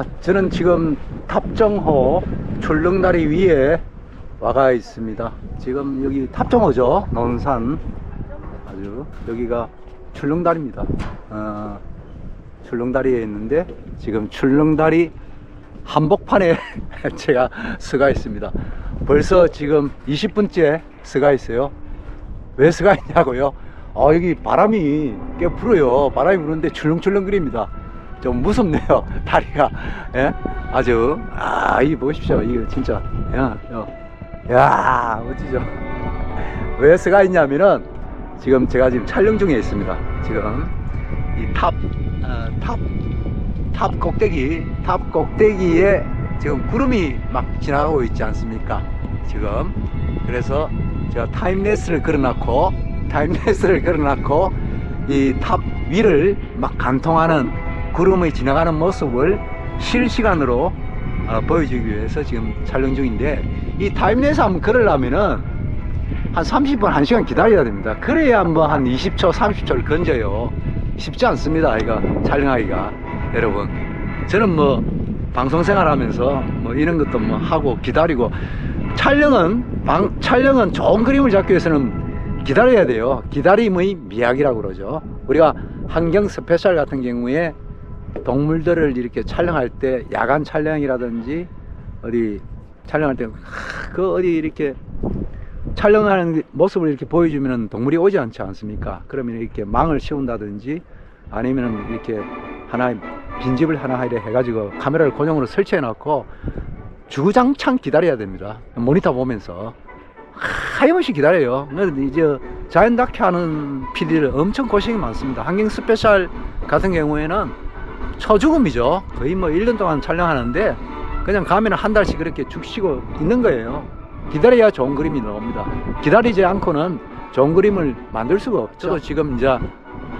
아, 저는 지금 탑정호 출렁다리 위에 와가 있습니다. 지금 여기 탑정호죠. 논산. 아주 여기가 출렁다리입니다. 어, 출렁다리에 있는데 지금 출렁다리 한복판에 제가 서가 있습니다. 벌써 지금 20분째 서가 있어요. 왜 서가 있냐고요? 아, 여기 바람이 꽤 불어요. 바람이 부는데 출렁출렁 거립니다. 좀 무섭네요. 다리가. 예? 아주, 아, 이 보십시오. 이거 진짜. 야, 야, 야 멋지죠? 왜 서가 있냐면은 지금 제가 지금 촬영 중에 있습니다. 지금 이 탑, 어, 탑, 탑 꼭대기, 탑 꼭대기에 지금 구름이 막 지나가고 있지 않습니까? 지금. 그래서 제가 타임레스를 걸어놨고, 타임레스를 걸어놨고, 이 탑 위를 막 관통하는 구름이 지나가는 모습을 실시간으로 어, 보여주기 위해서 지금 촬영 중인데, 이 타임레스 한번 걸으려면은 한 30분, 1시간 기다려야 됩니다. 그래야 뭐한 20초, 30초를 건져요. 쉽지 않습니다. 이거 촬영하기가. 여러분. 저는 뭐 방송 생활 하면서 뭐 이런 것도 뭐 하고 기다리고 촬영은 방, 촬영은 좋은 그림을 잡기 위해서는 기다려야 돼요. 기다림의 미학이라고 그러죠. 우리가 환경 스페셜 같은 경우에 동물들을 이렇게 촬영할 때 야간 촬영이라든지 어디 촬영할 때 그 어디 이렇게 촬영하는 모습을 이렇게 보여주면 동물이 오지 않지 않습니까? 그러면 이렇게 망을 씌운다든지 아니면 이렇게 하나의 빈집을 하나 이렇게 해가지고 카메라를 고정으로 설치해 놓고 주구장창 기다려야 됩니다. 모니터 보면서 하염없이 기다려요. 이제 자연 다큐 하는 PD들 엄청 고생이 많습니다. 환경 스페셜 같은 경우에는 초죽음이죠. 거의 뭐 1년 동안 촬영하는데 그냥 가면 한 달씩 그렇게 죽 쉬고 있는 거예요. 기다려야 좋은 그림이 나옵니다. 기다리지 않고는 좋은 그림을 만들 수가 없죠. 저도 지금 이제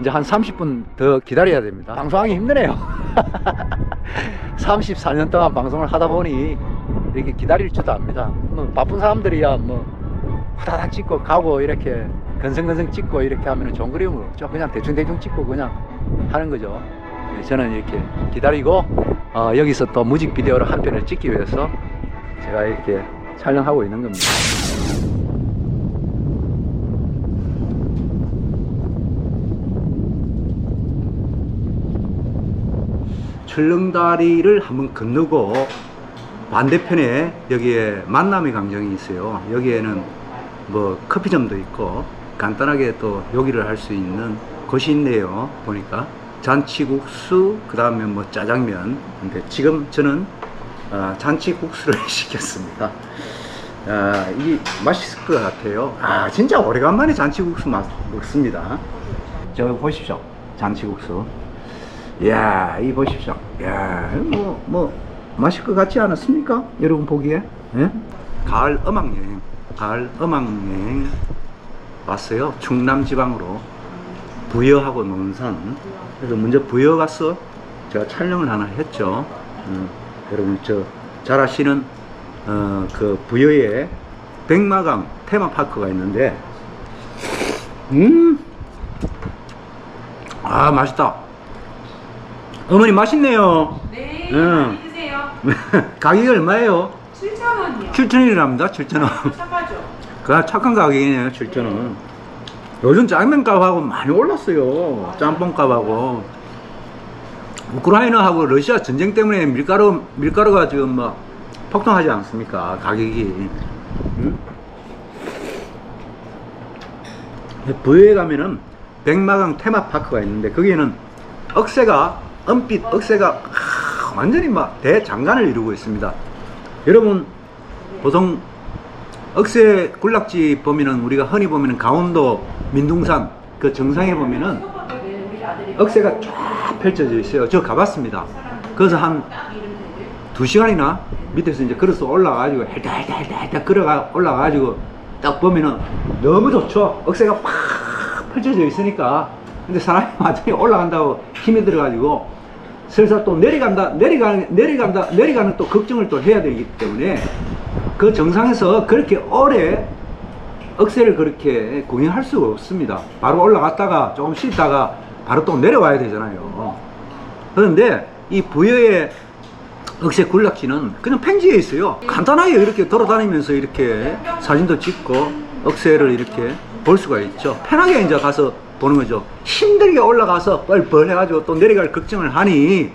이제 한 30분 더 기다려야 됩니다. 방송하기 힘드네요. 34년 동안 방송을 하다 보니 이렇게 기다릴 줄도 압니다. 뭐 바쁜 사람들이야 뭐 후다닥 찍고 가고 이렇게 건성건성 찍고 이렇게 하면 좋은 그림은 없죠. 그냥 대충대충 찍고 그냥 하는 거죠. 네, 저는 이렇게 기다리고 어, 여기서 또 뮤직비디오를 한 편을 찍기 위해서 제가 이렇게 촬영하고 있는 겁니다. 출렁다리를 한번 건너고 반대편에 여기에 만남의 강정이 있어요. 여기에는 뭐 커피점도 있고 간단하게 또 요기를 할 수 있는 곳이 있네요. 보니까 잔치국수 그 다음에 뭐 짜장면. 근데 지금 저는 어, 잔치국수를 시켰습니다. 아, 이게 맛있을 것 같아요. 아, 진짜 오래간만에 잔치국수 맛, 먹습니다. 저기 보십시오. 잔치국수. 이야, 이 보십시오. 이야, 뭐, 뭐, 맛있을 것 같지 않았습니까? 여러분 보기에? 예? 가을 어망여행, 가을 어망여행 왔어요. 충남 지방으로. 부여하고 논산. 그래서 먼저 부여 가서 제가 촬영을 하나 했죠. 음, 여러분, 저, 잘 아시는, 어, 그 부여에 백마강 테마파크가 있는데, 음, 아, 맛있다. 어머니 맛있네요. 네, 응. 많이 드세요. 가격이 얼마예요? 7,000원이요. 7,000원이랍니다. 7,000원. 착하죠? 그 착한 가격이네요. 7,000원. 요즘 짜장면 값하고 많이 올랐어요. 짬뽕 값하고. 우크라이나하고 러시아 전쟁 때문에 밀가루, 밀가루가 지금 막 폭등하지 않습니까? 가격이. 응? 부여에 가면은 백마강 테마파크가 있는데 거기에는 억새가 은빛 억새가 하, 완전히 막 대장간을 이루고 있습니다. 여러분 보통 억새 군락지 보면은 우리가 흔히 보면은 강원도 민둥산 그 정상에 보면은 억새가 쫙 펼쳐져 있어요. 저 가봤습니다. 그래서 한 두 시간이나 밑에서 이제 걸어서 올라가가지고 헬다헬다헬다 걸어가 올라가가지고 딱 보면은 너무 좋죠. 억새가 팍 펼쳐져 있으니까. 근데 사람이 완전히 올라간다고 힘이 들어가지고 슬슬 또 내려간다, 내려가는, 내려간다, 내려가는 또 걱정을 또 해야 되기 때문에 그 정상에서 그렇게 오래 억새를 그렇게 구경할 수가 없습니다. 바로 올라갔다가 조금 쉬다가 바로 또 내려와야 되잖아요. 그런데 이 부여의 억새 군락지는 그냥 팽지에 있어요. 간단하게 이렇게 돌아다니면서 이렇게 사진도 찍고 억새를 이렇게 볼 수가 있죠. 편하게 이제 가서 보는 거죠. 힘들게 올라가서 뻘뻘 해가지고 또 내려갈 걱정을 하니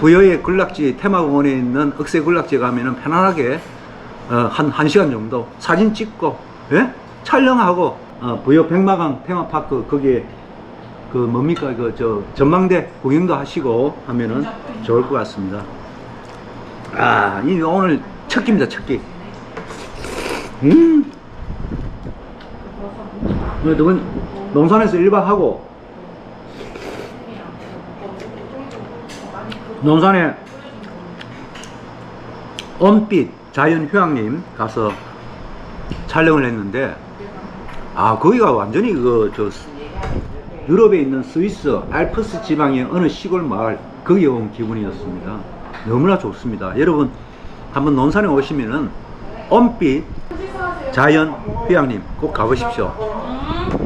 부여의 군락지 테마공원에 있는 억새 군락지에 가면은 편안하게 어, 한, 한 시간 정도 사진 찍고 예? 촬영하고 어, 부여 백마강 테마파크 거기에 그 뭡니까 그 저 전망대 구경도 하시고 하면은 좋을 것 같습니다. 아, 이 오늘 첫 끼입니다, 첫 끼. 음. 누군 농산에서 1박 하고 농산에 엄빛 자연 휴양림 가서 촬영을 했는데 아 거기가 완전히 그저 유럽에 있는 스위스 알프스 지방의 어느 시골 마을 거기에 온 기분이었습니다. 너무나 좋습니다. 여러분 한번 논산에 오시면은 엄빛 자연 휴양림 꼭 가보십시오.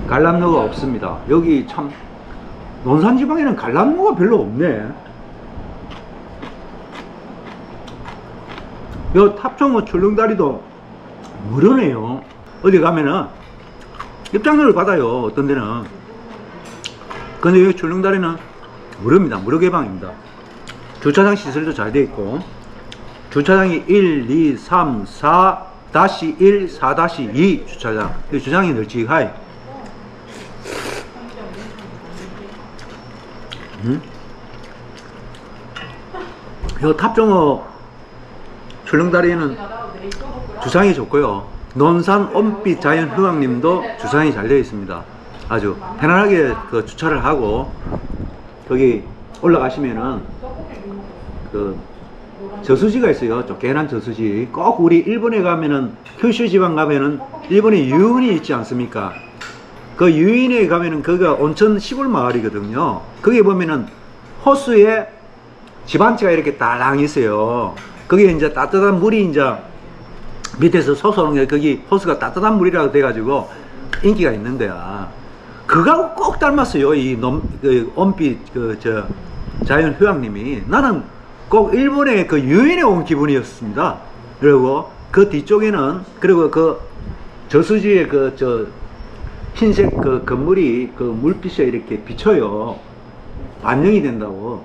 관람로가 없습니다. 여기 참 논산 지방에는 관람로가 별로 없네. 요 탑정호 출렁다리도 무료네요. 어디 가면은 입장료를 받아요. 어떤 데는. 근데 여기 출렁다리는 무료입니다. 무료 개방입니다. 주차장 시설도 잘 되어 있고 주차장이 1, 2, 3, 4 다시 1, 4 다시 2 주차장. 이 주차장이 널찍하이. 음? 요 탑정호 출렁다리는 주상이 좋고요. 논산 엄빛 자연 휴양림도 주상이 잘 되어 있습니다. 아주 편안하게 그 주차를 하고 거기 올라가시면은 그 저수지가 있어요. 쫓겨난 저수지. 꼭 우리 일본에 가면은 큐슈 지방 가면은 일본에 유인이 있지 않습니까? 그 유인에 가면은 거기가 온천 시골 마을이거든요. 거기 보면은 호수에 집한 채가 이렇게 딸랑 있어요. 거기에 이제 따뜻한 물이 이제 밑에서 솟아오는 게 거기 호수가 따뜻한 물이라고 돼가지고 인기가 있는 데야. 그거하고 꼭 닮았어요. 이 넘, 그, 엄빛, 그, 저, 자연 휴양림이. 나는 꼭 일본의 그 유인에 온 기분이었습니다. 그리고 그 뒤쪽에는, 그리고 그 저수지에 그, 저, 흰색 그 건물이 그 물빛에 이렇게 비쳐요. 반영이 된다고.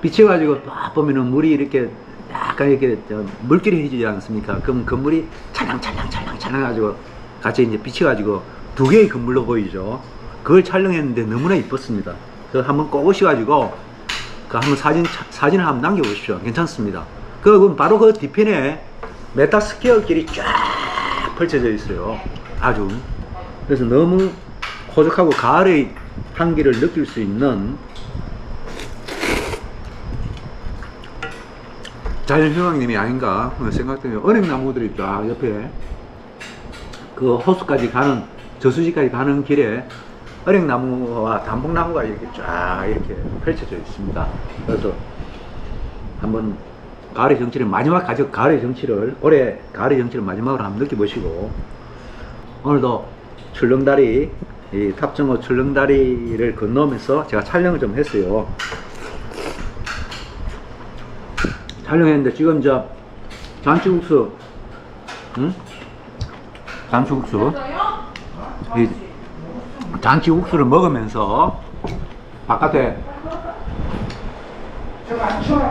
비쳐가지고 딱 보면은 물이 이렇게 약간 이렇게 저 물길이 해지지 않습니까? 그럼 건물이 찰랑찰랑찰랑찰랑 가지고 같이 이제 비쳐가지고 두 개의 건물로 보이죠. 그걸 촬영했는데 너무나 이뻤습니다. 그 한번 꼭 오셔가지고 그 한번 사진 차- 사진을 한번 남겨보십시오. 괜찮습니다. 그 그럼 바로 그 뒤편에 메타스퀘어 길이 쫙 펼쳐져 있어요. 아주 그래서 너무 호적하고 가을의 향기를 느낄 수 있는 자연휴양림이 아닌가 생각되네요. 은행나무들이 쫙 옆에 그 호수까지 가는 저수지까지 가는 길에 은행나무와 단풍나무가 이렇게 쫙 이렇게 펼쳐져 있습니다. 그래서 한번 가을의 정치를 마지막 가족 가을의 정치를 올해 가을의 정치를 마지막으로 한번 느껴보시고 오늘도 출렁다리 이 탑정호 출렁다리를 건너면서 제가 촬영을 좀 했어요. 촬영했는데 지금 저 잔치국수 응? 잔치국수 이 잔치국수를 먹으면서 바깥에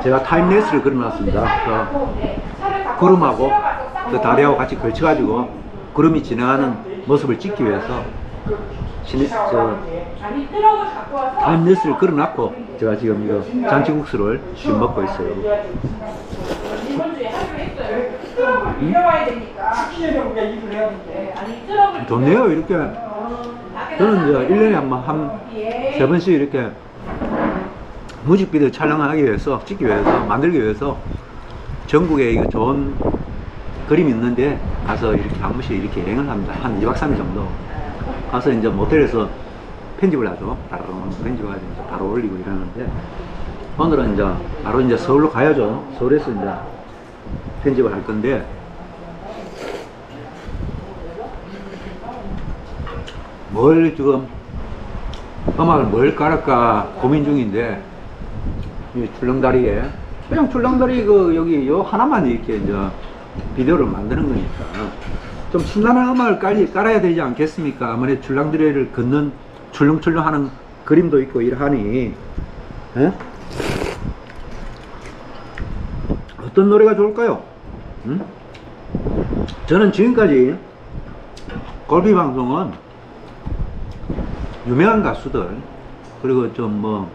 제가 타임레스를 그려놨습니다. 그 구름하고 그 다리하고 같이 걸쳐가지고 구름이 지나가는 모습을 찍기 위해서 신, 저, 타임레스를 그려놨고 제가 지금 이거 잔치국수를 지금 먹고 있어요. 네, 트럭을 좋네요 이렇게. 저는 이제 1년에 한번 예. 한세 번씩 이렇게 뮤직비디오 촬영하기 위해서 찍기 위해서 만들기 위해서 전국에 이거 좋은 그림이 있는데 가서 이렇게 한 번씩 이렇게 여행을 합니다. 한 2박 3일 정도 가서 이제 모텔에서 편집을 하죠. 바로 편집을 하죠 바로 올리고 이러는데 오늘은 이제 바로 이제 서울로 가야죠. 서울에서 이제 편집을 할 건데 뭘 지금 음악을 뭘 깔을까 고민 중인데 이 출렁다리에 그냥 출렁다리 그 여기 요 하나만 이렇게 이제 비디오를 만드는 거니까 좀 신나는 음악을 깔, 깔아야 되지 않겠습니까? 아무래도 출렁다리를 걷는 출렁출렁하는 그림도 있고 이러하니 예? 어떤 노래가 좋을까요? 음? 저는 지금까지 골비 방송은 유명한 가수들 그리고 좀 뭐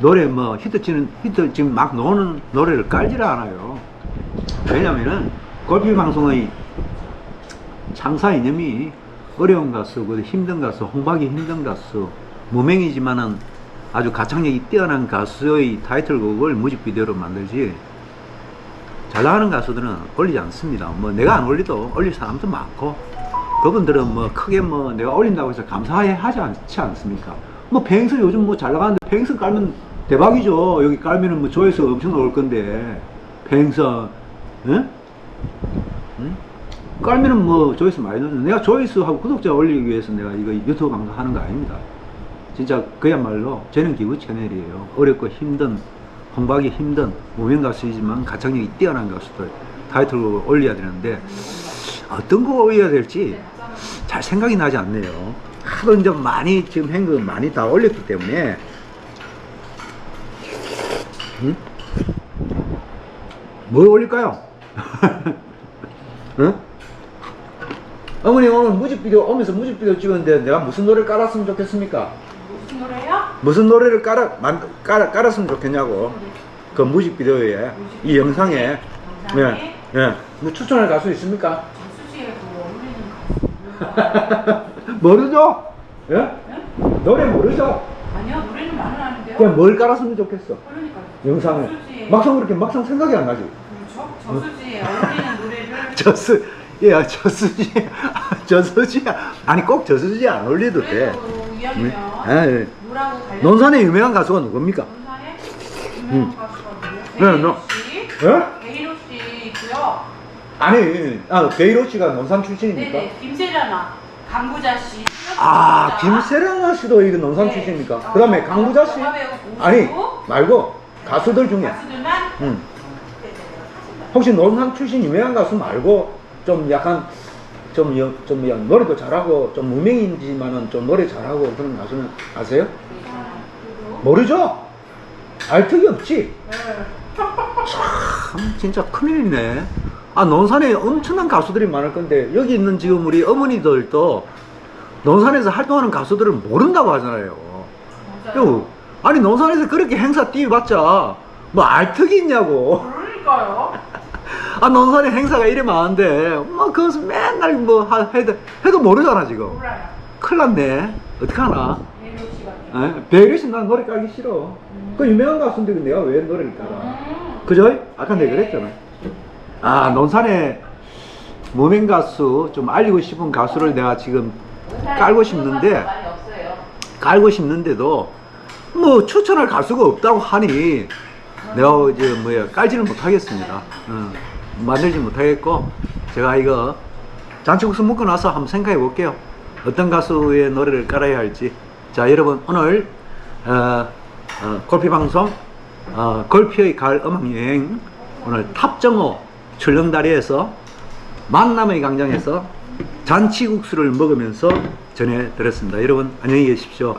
노래 뭐 히트 치는 히트 지금 막 나오는 노래를 깔지를 않아요. 왜냐면은 골비 방송의 창사 이념이 어려운 가수, 그 힘든 가수, 홍박이 힘든 가수, 무명이지만은 아주 가창력이 뛰어난 가수의 타이틀곡을 뮤직비디오로 만들지 잘 나가는 가수들은 올리지 않습니다. 뭐 내가 안 올리도 올릴 사람도 많고 그분들은 뭐 크게 뭐 내가 올린다고 해서 감사해 하지 않지 않습니까? 뭐 뱅스 요즘 뭐 잘 나가는데 뱅스 깔면 대박이죠. 여기 깔면은 뭐 조회수 엄청 나올 건데 뱅스 응? 응? 깔면은 뭐 조회수 많이 넣는 내가 조회수하고 구독자 올리기 위해서 내가 이거 유튜브 방송 하는 거 아닙니다. 진짜 그야말로 재능 기부 채널이에요. 어렵고 힘든 홍박이 힘든 무명 가수이지만 가창력이 뛰어난 가수들 타이틀곡을 올려야 되는데 어떤 거 올려야 될지 잘 생각이 나지 않네요. 하도 이제 많이 지금 한거 많이 다 올렸기 때문에 응? 뭘 올릴까요? 응? 어머니 오늘 뮤직비디오 오면서 뮤직비디오 찍었는데 내가 무슨 노래를 깔았으면 좋겠습니까? 무슨 노래요? 무슨 노래를 깔아, 만, 깔아, 깔았으면 좋겠냐고. 그 뮤직비디오에, 이 영상에. 영상에? 예, 예. 뭐 추천할 가수 있습니까? 수지에 그 어울리는. 모르죠? 예? 노래 모르죠? 아니요, 노래는 많이 하는데요. 그냥 뭘 깔았으면 좋겠어. 그러니까 영상에. 저수지에 막상 그렇게 막상 생각이 안 나지. 그렇죠? 저수지에 어울리는 노래를 저수, 예, 저수지, 저수지, 아니 꼭 저수지 안 올려도 돼. 예, 이왕이면 예. 물하고 관련 논산의 유명한 가수가 누굽니까? 논산에 음. 유명한 가수가 네, 누구예요? 너- 예? 베이로 씨 있고요. 아니, 아, 베이로 씨가 논산 출신입니까? 네네, 김세라나, 강부자 씨. 아. 김세라나 씨도 이거 논산 네. 출신입니까? 어, 그 다음에 강부자 씨? 영화 배우 고수, 아니, 말고 가수들 중에. 가수들만 응. 네네네, 혹시 논산 출신 유명한 가수 말고 좀 약간 좀, 여, 좀 여, 노래도 잘하고 좀 무명이지만은 좀 노래 잘하고 그런 가수는 아세요? 모르죠? 알 턱이 없지? 네. 참 진짜 큰일이네. 아 논산에 엄청난 가수들이 많을 건데 여기 있는 지금 우리 어머니들도 논산에서 활동하는 가수들을 모른다고 하잖아요. 요, 아니 논산에서 그렇게 행사 뛰어봤자 뭐 알턱이 있냐고. 그러니까요. 아 논산에 행사가 이래 많은데 뭐 그것을 맨날 뭐 하- 해도 해도 모르잖아 지금. 몰라요. 큰일 났네. 어떡하나. 씨가. 에? 배려씨난 노래 깔기 싫어. 그 유명한 가수인데 내가 왜 노래를 깔아? 음. 그죠? 아까 내가 네. 그랬잖아. 아, 논산에 무명 가수, 좀 알리고 싶은 가수를 내가 지금 깔고 싶는데, 많이 없어요. 깔고 싶는데도, 뭐, 추천할 가수가 없다고 하니, 내가 이제 뭐야, 깔지는 못하겠습니다. 어, 만들지 못하겠고, 제가 이거 잔치국수 먹고 나서 한번 생각해 볼게요. 어떤 가수의 노래를 깔아야 할지. 자, 여러분, 오늘, 어, 어, 골피 방송, 어, 골피의 가을 음악 여행, 오늘 탑정호 출렁다리에서 만남의 광장에서 잔치국수를 먹으면서 전해드렸습니다. 여러분, 안녕히 계십시오.